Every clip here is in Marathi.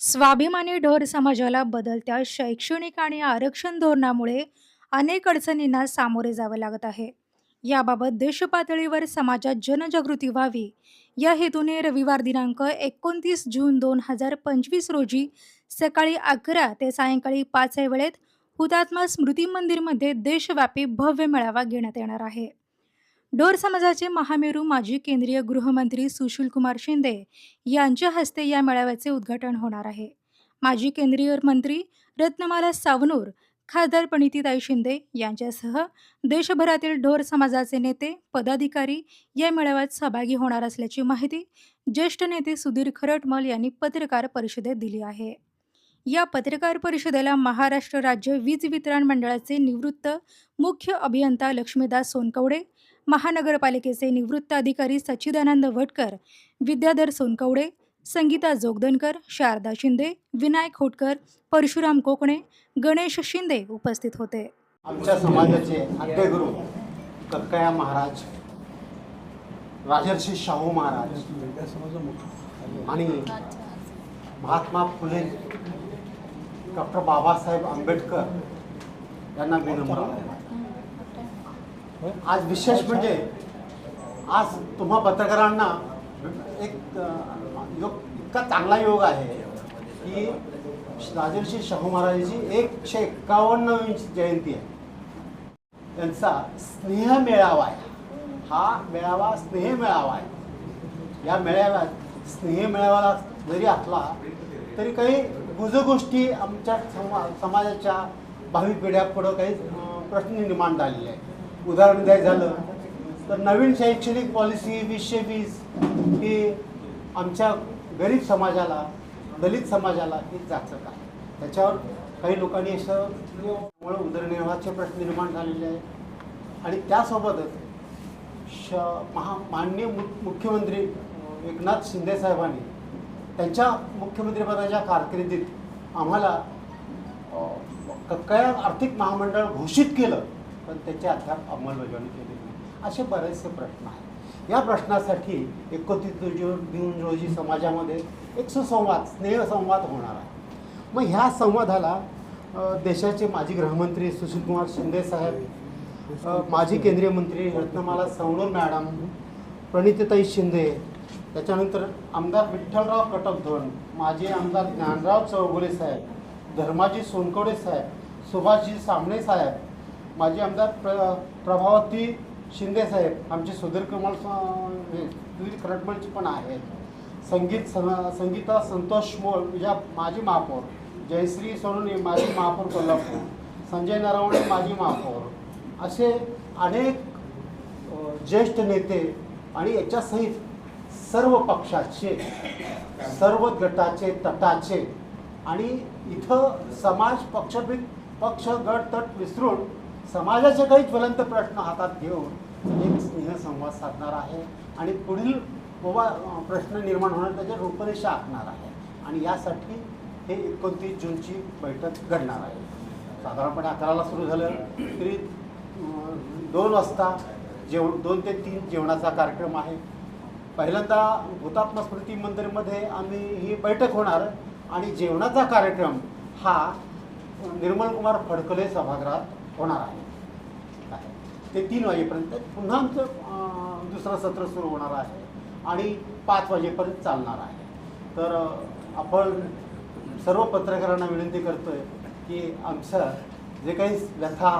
स्वाभिमानी ढोर समाजाला बदलत्या शैक्षणिक आणि आरक्षण धोरणामुळे अनेक अडचणींना सामोरे जावं लागत आहे. याबाबत देशपातळीवर समाजात जनजागृती व्हावी. या हेतूने रविवार दिनांक एकोणतीस जून दोन हजार पंचवीस रोजी सकाळी अकरा ते सायंकाळी पाच या वेळेत हुतात्मा स्मृती मंदिरमध्ये देशव्यापी भव्य मेळावा घेण्यात येणार आहे. ढोर समाजाचे महामेरू माजी केंद्रीय गृहमंत्री सुशीलकुमार शिंदे यांच्या हस्ते या मेळाव्याचे उद्घाटन होणार आहे. माजी केंद्रीय मंत्री रत्नमाला सावनूर खासदार पणितीताई शिंदे यांच्यासह देशभरातील ढोर समाजाचे नेते पदाधिकारी या मेळाव्यात सहभागी होणार असल्याची माहिती ज्येष्ठ नेते सुधीर खरटमल यांनी पत्रकार परिषदेत दिली आहे. या पत्रकार परिषदेला महाराष्ट्र राज्य वीज वितरण मंडळाचे निवृत्त मुख्य अभियंता लक्ष्मीदास सोनकवडे महानगरपालिकेचे निवृत्त अधिकारी सच्चिदानंद भटकर विद्याधर सोनकवडे संगीता जोगदनकर शारदा शिंदे विनायक होटकर परशुराम कोकणे गणेश शिंदे उपस्थित होते. आमच्या समाजाचे आद्यगुरु कक्कया महाराज राजर्षी शाहू महाराज आणि महात्मा फुले डॉक्टर बाबासाहेब आंबेडकर यांना विनम्र आज विशेष म्हणजे आज तुम्हा पत्रकारांना एक योग इतका चांगला योग आहे की राजर्षी शाहू महाराजांची एकशे एक्कावन्नवी जयंती आहे. त्यांचा स्नेह मेळावा आहे. हा मेळावा स्नेह मेळावा आहे. या मेळाव्यात स्नेह मेळाव्याला जरी असला तरी काही गुजगोष्टी आमच्या समा समाजाच्या भावी पिढ्यापुढं काही प्रश्न निर्माण झालेले आहेत. उदाहरण द्यायचं झालं तर नवीन शैक्षणिक पॉलिसी वीसशे वीस ही आमच्या गरीब समाजाला दलित समाजाला ही जाचक आहे. त्याच्यावर काही लोकांनी असं मुळे उदरनिर्वाहाचे प्रश्न निर्माण झालेले आहेत. आणि त्यासोबतच श महा माननीय मु मुख्यमंत्री एकनाथ शिंदे साहेबांनी त्यांच्या मुख्यमंत्रीपदाच्या कारकिर्दीत आम्हाला अं, कक्कया आर्थिक महामंडळ घोषित केलं पण त्याची अद्याप अंमलबजावणी केली नाही. असे बरेचसे प्रश्न आहेत. या प्रश्नासाठी एकत्रित जून रोजी समाजामध्ये एक सुसंवाद स्नेहसंवाद होणार आहे. मग ह्या संवादाला देशाचे माजी गृहमंत्री सुशीलकुमार शिंदे साहेब माजी केंद्रीय मंत्री रत्नमाला सवणूर मॅडम प्रणितताई शिंदे त्याच्यानंतर आमदार विठ्ठलराव कटकधोन माजी आमदार ज्ञानराव चौगुले साहेब धर्माजी सोनकवडे साहेब सुभाषजी सामणे साहेब माजी आमदार प्र प्रभावती शिंदेसाहेब आमचे सुधीर कमल स- सुधीर खरटमलची पण आहेत. संगीत सन- संगीता संतोष मोळ या माजी महापौर जयश्री सोनोनी माजी महापौर कोल्हापूर संजय नरवणे माजी महापौर असे अनेक ज्येष्ठ नेते आणि याच्यासहित सर्व पक्षाचे सर्व गटाचे तटाचे आणि इथं समाज पक्षभेद पक्ष गट तट विसरून समाजाचे काही ज्वलंत प्रश्न हातात घेऊन एक स्नेहसंवाद साधणार आहे आणि पुढील बाबा प्रश्न निर्माण होणार त्याच्या रूपरेषा आखणार आहे. आणि यासाठी हे एकोणतीस जूनची बैठक घडणार आहे. साधारणपणे अकराला सुरू झालं तरी दोन वाजता जेव दोन ते तीन जेवणाचा कार्यक्रम आहे. पहिल्यांदा हुतात्मा स्मृती मंदिरमध्ये आम्ही ही बैठक होणार आणि जेवणाचा कार्यक्रम हा निर्मल कुमार फडकले सभागृहात होणार आहे. ते तीन वाजेपर्यंत पुन्हा आमचं दुसरं सत्र सुरू होणार आहे आणि पाच वाजेपर्यंत चालणार आहे. तर आपण सर्व पत्रकारांना विनंती करतोय की आमचं जे काही व्यथा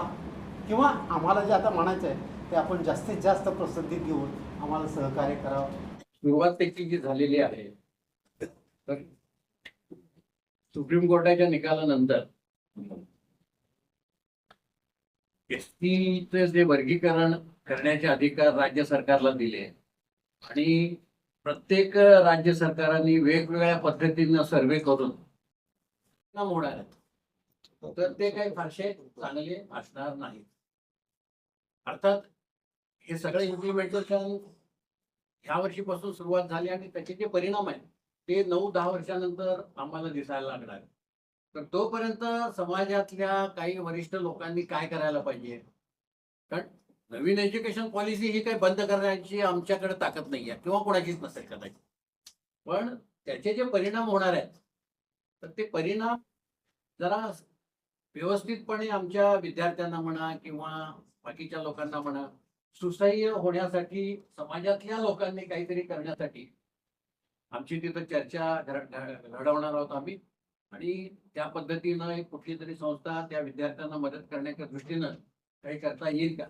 किंवा आम्हाला जे आता म्हणायचं आहे ते आपण जास्तीत जास्त प्रसिद्धी देऊन आम्हाला सहकार्य करावं. सुरुवात त्याची जी झालेली आहे तर सुप्रीम कोर्टाच्या निकालानंतर एस चे जे वर्गीकरण करण्याचे अधिकार राज्य सरकारला दिले. आणि प्रत्येक राज्य सरकारांनी वेगवेगळ्या पद्धतीनं सर्वे करून परिणाम होणार तर ते काही फारसे चांगले असणार नाहीत. अर्थात हे सगळं इम्प्लिमेंटेशन ह्या वर्षीपासून सुरुवात झाली आणि त्याचे जे परिणाम आहेत ते नऊ दहा वर्षानंतर आम्हाला दिसायला लागणार. तर तोपर्यंत समाजातल्या काही वरिष्ठ लोकांनी काय करायला पाहिजे? कारण नवीन एज्युकेशन पॉलिसी ही काही बंद करण्याची आमच्याकडे ताकद नाही आहे किंवा कोणाचीच नसेल कदाचित. पण त्याचे जे परिणाम होणार आहेत तर ते परिणाम जरा व्यवस्थितपणे आमच्या विद्यार्थ्यांना म्हणा किंवा बाकीच्या लोकांना म्हणा सुसह्य होण्यासाठी समाजातल्या लोकांनी काहीतरी करण्यासाठी आमची तिथं चर्चा घडवणार आहोत आम्ही. आणि त्या पद्धतीनं एक कुठली तरी संस्था त्या विद्यार्थ्यांना मदत करण्याच्या दृष्टीनं काही करता येईल का?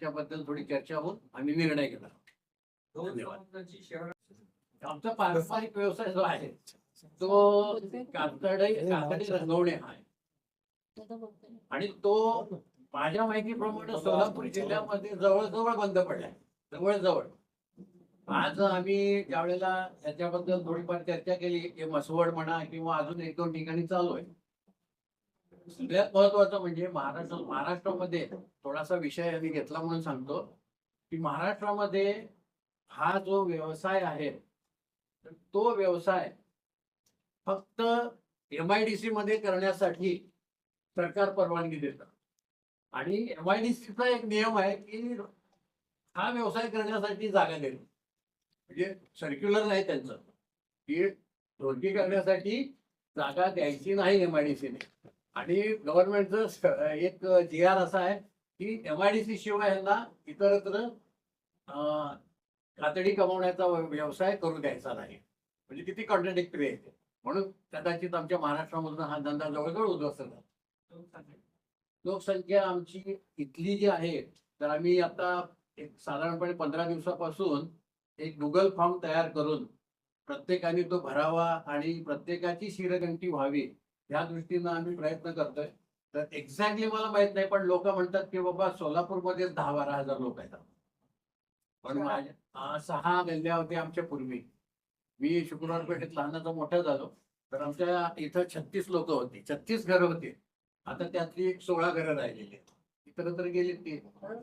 त्याबद्दल थोडी चर्चा होऊन आम्ही निर्णय घेतला आमचा पारंपरिक व्यवसाय जो आहे तो कातड कातडी रंगवणे हा आहे. आणि तो माझ्या माहितीप्रमाणे सोलापूर जिल्ह्यामध्ये जवळजवळ बंद पडलाय. जवळजवळ. आज आम्ही ज्यावेळेला त्याच्याबद्दल थोडीफार चर्चा केली हे मसवड म्हणा किंवा अजून एक दोन ठिकाणी चालू आहे. सगळ्यात महत्वाचं म्हणजे महाराष्ट्र महाराष्ट्रामध्ये थोडासा विषय आम्ही घेतला म्हणून सांगतो की महाराष्ट्रामध्ये हा जो व्यवसाय आहे तर तो व्यवसाय फक्त एम आय डी सी मध्ये करण्यासाठी सरकार परवानगी देतात आणि एम आय डी सीचा एक नियम आहे की हा व्यवसाय करण्यासाठी जागा देणे. म्हणजे सर्क्युलर नाही त्यांचं. की ढोलकी करण्यासाठी जागा द्यायची नाही एम आय डी सीने आणि गव्हर्नमेंटचं एक जी आर असा आहे की एम आय डी सी शिवाय यांना इतरत्र कातडी कमावण्याचा व्यवसाय करू द्यायचा नाही. म्हणजे किती कॉन्ट्रॅडिक्टरी आहे ते. म्हणून कदाचित आमच्या महाराष्ट्रामधून हा धंदा जवळजवळ उद्ध्वस्त झाला. लोकसंख्या आमची इथली जी आहे तर आम्ही आता एक साधारणपणे पंधरा दिवसापासून एक गुगल फॉर्म तयार करून प्रत्येकाने तो भरावा आणि प्रत्येकाची शिरगंटी व्हावी या दृष्टीनं आम्ही प्रयत्न करतोय. तर एक्झॅक्टली मला माहीत नाही पण लोक म्हणतात की बाबा सोलापूरमध्ये दहा बारा हजार लोक आहेत पण माझ्या सहा गल्ल्या होत्या आमच्या पूर्वी. मी शुक्रवार पेठेत लहानाचा मोठा झालो तर आमच्या इथं छत्तीस लोक होती छत्तीस घरं होती. आता त्यातली एक सोळा घरं राहिलेली आहेत. इतर तर गेली ती.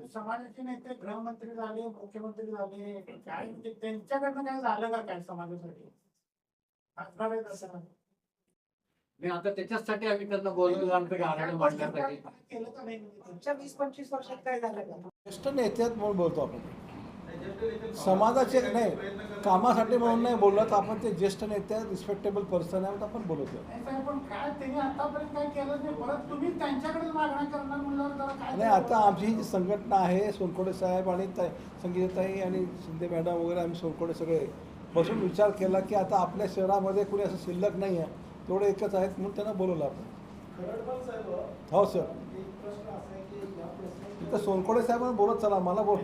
समाजाचे नेते गृहमंत्री झाले मुख्यमंत्री झाले काय म्हणजे त्यांच्याकडनं काय झालं का काय समाजासाठी? खासदार आहेत असं आणि आता त्याच्याचसाठी आम्ही त्यांना बोललो आमचं गाणं मांडण्यासाठी. केलं का नाही. तुमच्या वीस पंचवीस वर्षात काय झालं का? ज्येष्ठ नेते आहेत म्हणून बोलतो आपण. समाजाचे नाही कामासाठी म्हणून नाही बोलत. तर आपण ते ज्येष्ठ नेते आहेत रिस्पेक्टेबल पर्सन आहेत आपण बोलतो नाही. साहेब, पण काय त्यांनी आतापर्यंत काय केलं नाही. परत तुम्ही त्यांच्याकडे मागण्या करणार म्हणल्यावर जरा काय आणि आता आमची जी संघटना आहे सोनकोडे साहेब आणि ताई- संगीताताई आणि शिंदे मॅडम वगैरे आम्ही सोनकोडे सगळे बसून विचार केला की आता आपल्या शहरामध्ये कुणी असं शिल्लक नाही आहे तेवढे एकच आहेत म्हणून त्यांना बोलवलं आपण. हो सर इथं सोनकोडे साहेब बोलत चला मला बोल.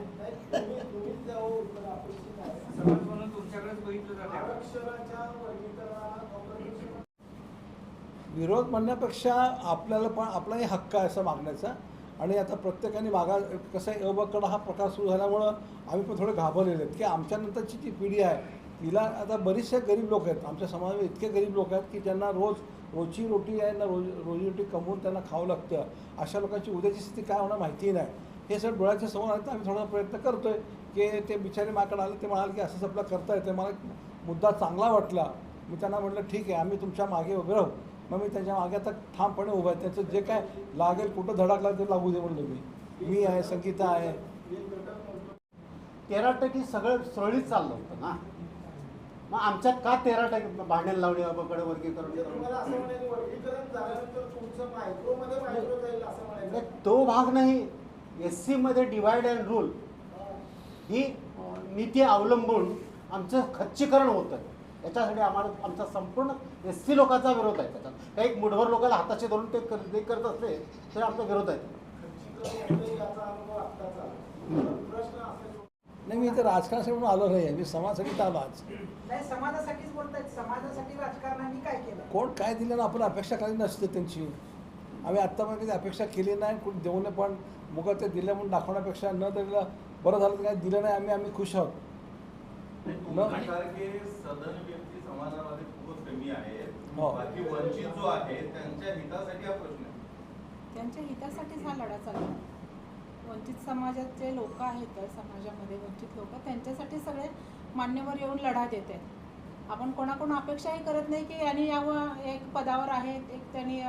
विरोध म्हणण्यापेक्षा आपल्याला पण आपलाही हक्क आहे असं मागण्याचा. आणि आता प्रत्येकाने मागा कसं आहे अबकड हा प्रकार सुरू झाल्यामुळं आम्ही पण थोडे घाबरलेले आहेत. की आमच्यानंतरची जी पिढी आहे तिला आता बरेचसे गरीब लोक आहेत. आमच्या समाजामध्ये इतके गरीब लोक आहेत की ज्यांना रोज रोजची रोटी आहे ना रोज रोजीरोटी कमवून त्यांना खावं लागतं. अशा लोकांची उद्याची स्थिती काय होणार माहिती नाही. हे सगळं डोळ्याच्या समोर आहे तर आम्ही थोडा प्रयत्न करतो आहे की ते बिचारे माझ्याकडे आले ते म्हणाले की असंच आपलं करता येतं मला एक मुद्दा चांगला वाटला. मी त्यांना म्हटलं ठीक आहे आम्ही तुमच्या मागे उभे राहू मग मी त्यांच्या मागे आता ठामपणे उभा आहे. त्यांचं जे काय लागेल कुठं धडकला ते लागू दे म्हणलं मी. मी आहे संगीता आहे. तेरा टक्के सगळं सुरळीत चाललं होतं ना? मग आमच्यात का तेरा टक्के भांड्याला लावणे बाबाकडे वर्गीकरण असं असं नाही, तो भाग नाही. एस सीमध्ये डिवाइड अँड रूल ही नीती अवलंबून आमचं खच्चीकरण होतं याच्यासाठी आम्हाला आमचा संपूर्ण एस सी लोकांचा विरोध आहे त्याच्यात. काही मुठभर लोकांना हाताचे धरून ते कर ते करत असले तर आमचा विरोध आहे. याचा अनुभव आत्ताचा प्रश्न असेल नाही मी इथे राजकारणासाठी म्हणून आलो नाही मी समाजासाठी तर आलो आज. नाही समाजासाठीच बोलतायत. समाजासाठी राजकारणाने काय केलं? कोण काय दिलं ना आपण अपेक्षा करायची नसते त्यांची. आम्ही आत्तापर्यंत अपेक्षा केली नाही कोणी देऊ नये पण मुग ते दिलं म्हणून दाखवण्यापेक्षा न दिलं बरं झालं काय? दिलं नाही आम्ही आम्ही खुश आहोत. न सारखे सदन व्यक्ती समाजामध्ये खूपच कमी आहेत. हो. बाकी वंचित जो आहे त्यांच्या हितासाठी हा प्रश्न त्यांच्या हितासाठीच हा लढा चालला वंचित समाजाचे लोक आहेत समाजामध्ये वंचित लोक त्यांच्यासाठी सगळे मान्यवर येऊन लढा देत आहेत. आपण कोणाकडून अपेक्षाही करत नाही की यांनी यावं एक पदावर आहेत एक त्यांनी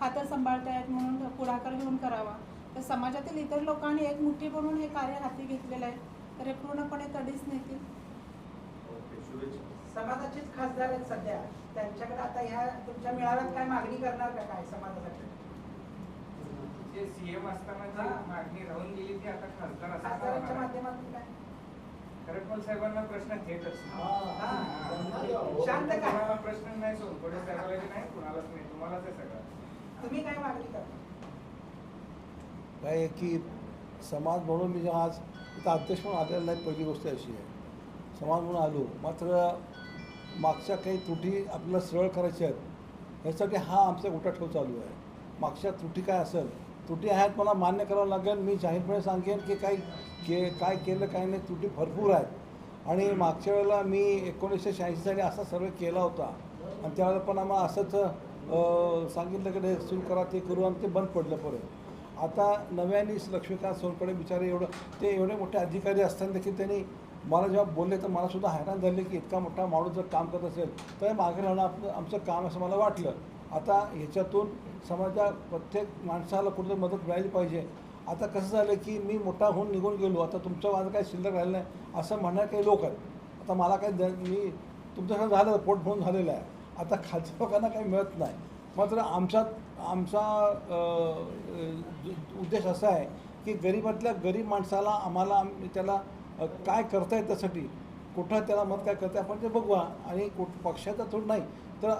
खातं सांभाळतायत म्हणून पुढाकार घेऊन करावा. तर समाजातील इतर लोकांनी एक मुठ्ठी बनवून हे कार्य हाती घेतलेलं आहे. तर हे पूर्णपणे तडीच नेतील. ओके शुभेच्छा. समाजाचेच खासदार आहेत सध्या. त्यांच्याकडे आता ह्या तुमच्या मेळाव्यात काय मागणी करणार का काय समाजासाठी? जे सीएम असताना जी हा. मागणी राहून गेली ती आता खासदार असताना खासदारांच्या आहे. माध्यमातून काय? खडकवाल साहेबांना प्रश्न थेट असतो हा. शांत का? प्रश्न नाही सोनकोडे साहेबाला की नाही कुणालाच नाही. तुम्हालाच आहे सगळं. तुम्ही काय मागणी करता? काय आहे की समाज म्हणून मी जेव्हा आज इथं अध्यक्ष म्हणून आलेला नाही पहिली गोष्ट अशी आहे. समाज म्हणून आलो मात्र मागच्या काही त्रुटी आपल्याला सरळ करायच्या आहेत ह्यासाठी हा आमचा उठाठेव चालू आहे. मागच्या त्रुटी काय असेल? त्रुटी आहेत मला मान्य करावं लागेल. मी जाहीरपणे सांगेन की काही के काय केलं काय नाही त्रुटी भरपूर आहेत. आणि मागच्या वेळेला मी एकोणीसशे शहाऐंशी साली असा सर्वे केला होता. आणि त्यावेळेला पण आम्हाला असंच सांगितलं की सुरू करा ते करू आणि ते बंद पडलं परत. आता नव्याने लक्ष्मीकांत सोनकडे बिचारे एवढं ते एवढे मोठे अधिकारी असताना देखील त्यांनी मला जेव्हा बोलले तर मला सुद्धा हैराण झाले की इतका मोठा माणूस जर काम करत असेल तर मागे राहणं आपलं आमचं काम असं मला वाटलं. आता ह्याच्यातून समाजा प्रत्येक माणसाला कुठेतरी मदत मिळाली पाहिजे. आता कसं झालं की मी मोठा होऊन निघून गेलो आता तुमचं माझं काही शिल्लक राहिलं नाही असं म्हणणार काही लोक आहेत. आता मला काही मी तुमच्याकडे झालं पोट भरून झालेलं आहे. आता खालच्या लोकांना काही मिळत नाही. मात्र आमच्यात आमचा उद्देश असा आहे की गरीबातल्या गरीब माणसाला आम्हाला आम- त्याला काय करता येईल त्यासाठी कुठं त्याला मत काय करता आपण ते बघवा. आणि कुठ पक्षाचं थोडं नाही तर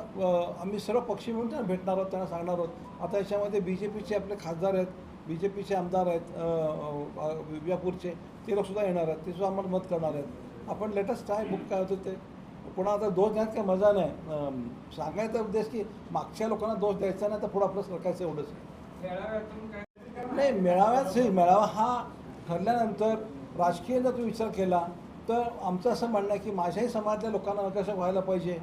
आम्ही सर्व पक्षी म्हणून त्यांना भेटणार आहोत त्यांना सांगणार आहोत. आता याच्यामध्ये बी जे पीचे आपले खासदार आहेत बी जे पीचे आमदार आहेत विजापूरचे ते लोकसुद्धा येणार आहेत ते सुद्धा आम्हाला मत करणार आहेत. आपण लेटेस्ट काय बुक काय होतं ते? पुन्हा आता दोष देण्यात काही मजा नाही. सांगायचा उद्देश की मागच्या लोकांना दोष द्यायचा नाही तर पुढं आपलं सरकारचं एवढंच. नाही मेळाव्याच हे मेळावा हा ठरल्यानंतर राजकीय जर तू विचार केला तर आमचं असं म्हणणं आहे की माझ्याही समाजातल्या लोकांना नकशा व्हायला पाहिजे.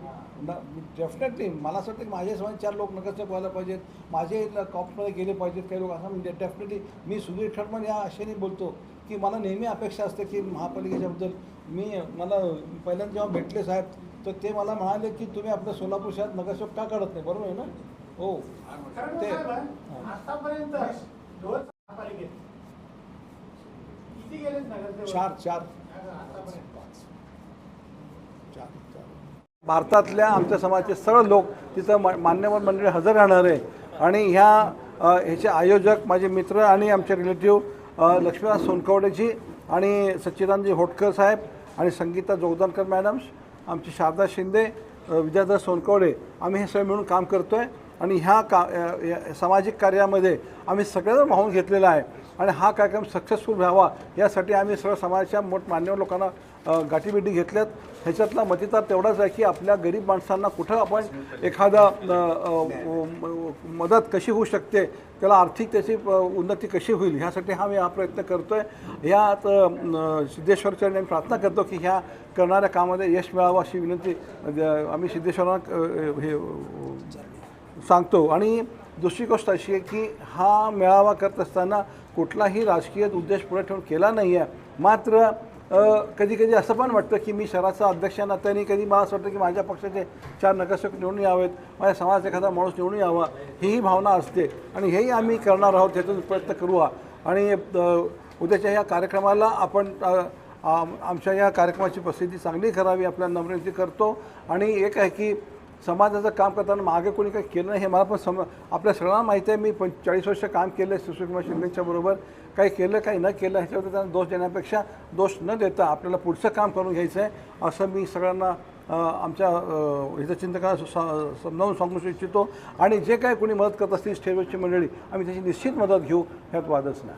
डेफिनेटली मला असं वाटतं की माझ्याही समाज चार लोक नकशा व्हायला पाहिजेत. माझे कॉपमध्ये गेले पाहिजेत काही लोक असं म्हणजे डेफिनेटली मी सुधीर ठरमन या आशेने बोलतो. की मला नेहमी अपेक्षा असते की महापालिकेच्याबद्दल मी मला पहिल्यांदा जेव्हा भेटले साहेब तर ते मला म्हणाले की तुम्ही आपल्या सोलापूर शहरात नगरसेवक का काढत नाही? बरोबर आहे ना? हो. ते चार चार. चार चार. भारतातल्या आमच्या समाजाचे सर्व लोक तिथं मा मान्यवर मंडळी हजर राहणार आहे आणि ह्या ह्याचे आयोजक माझे मित्र आणि आमचे रिलेटिव्ह लक्ष्मीनाथ सोनकवडेजी आणि सच्चिदानजी होटकर साहेब आणि संगीता जोगदानकर मॅडम्स आमची शारदा शिंदे अ, विद्याधर सोनकवडे आम्ही हे सगळे मिळून काम करतो आहे आणि ह्या का या सामाजिक कार्यामध्ये आम्ही सगळ्यांना वाहून घेतलेला आहे आणि हा कार्यक्रम सक्सेसफुल व्हावा यासाठी आम्ही सर्व समाजाच्या मोठ मान्यवर लोकांना गाठीभेटी घेतल्यात. ह्याच्यातला मतितार तेवढाच आहे की आपल्या गरीब माणसांना कुठं आपण एखादा मदत कशी होऊ शकते त्याला आर्थिक त्याची उन्नती कशी होईल ह्यासाठी हा मी हा प्रयत्न करतो आहे ह्यात अ, न- सिद्धेश्वरच्या मी प्रार्थना करतो की ह्या करणाऱ्या कामामध्ये यश मिळावं अशी विनंती आम्ही सिद्धेश्वरांना हे सांगतो. आणि दुसरी गोष्ट अशी आहे की हा मेळावा करत असताना कुठलाही राजकीय उद्देश पुढे ठेवून केला नाही आहे मात्र कधी कधी असं पण वाटतं की मी शहराचा अध्यक्ष नात्याने कधी मला असं वाटतं की माझ्या पक्षाचे चार नगरसेवक निवडून यावेत माझ्या समाजाचा एखादा माणूस निवडून यावा हीही भावना असते. आणि हेही आम्ही करणार आहोत त्यातून प्रयत्न करू आणि उद्याच्या या कार्यक्रमाला आपण आमच्या या कार्यक्रमाची प्रसिद्धी चांगली करावी आपल्या नम्रती करतो. आणि एक आहे की समाजाचं काम करताना मागे कोणी काही केलं नाही हे मला पण सम आपल्या सगळ्यांना माहिती आहे. मी पण चाळीस वर्ष काम केलं आहे सुशीलकुमार शिंदेच्या बरोबर. काही केलं काही न केलं ह्याच्यावर त्यांना दोष देण्यापेक्षा दोष न देता आपल्याला पुढचं काम करून घ्यायचं आहे असं मी सगळ्यांना आमच्या हितचिंतकांना समजावून सांगू इच्छितो. आणि जे काही कोणी मदत करत असतील स्टेजवरची मंडळी आम्ही त्याची निश्चित मदत घेऊ ह्यात वादच नाही.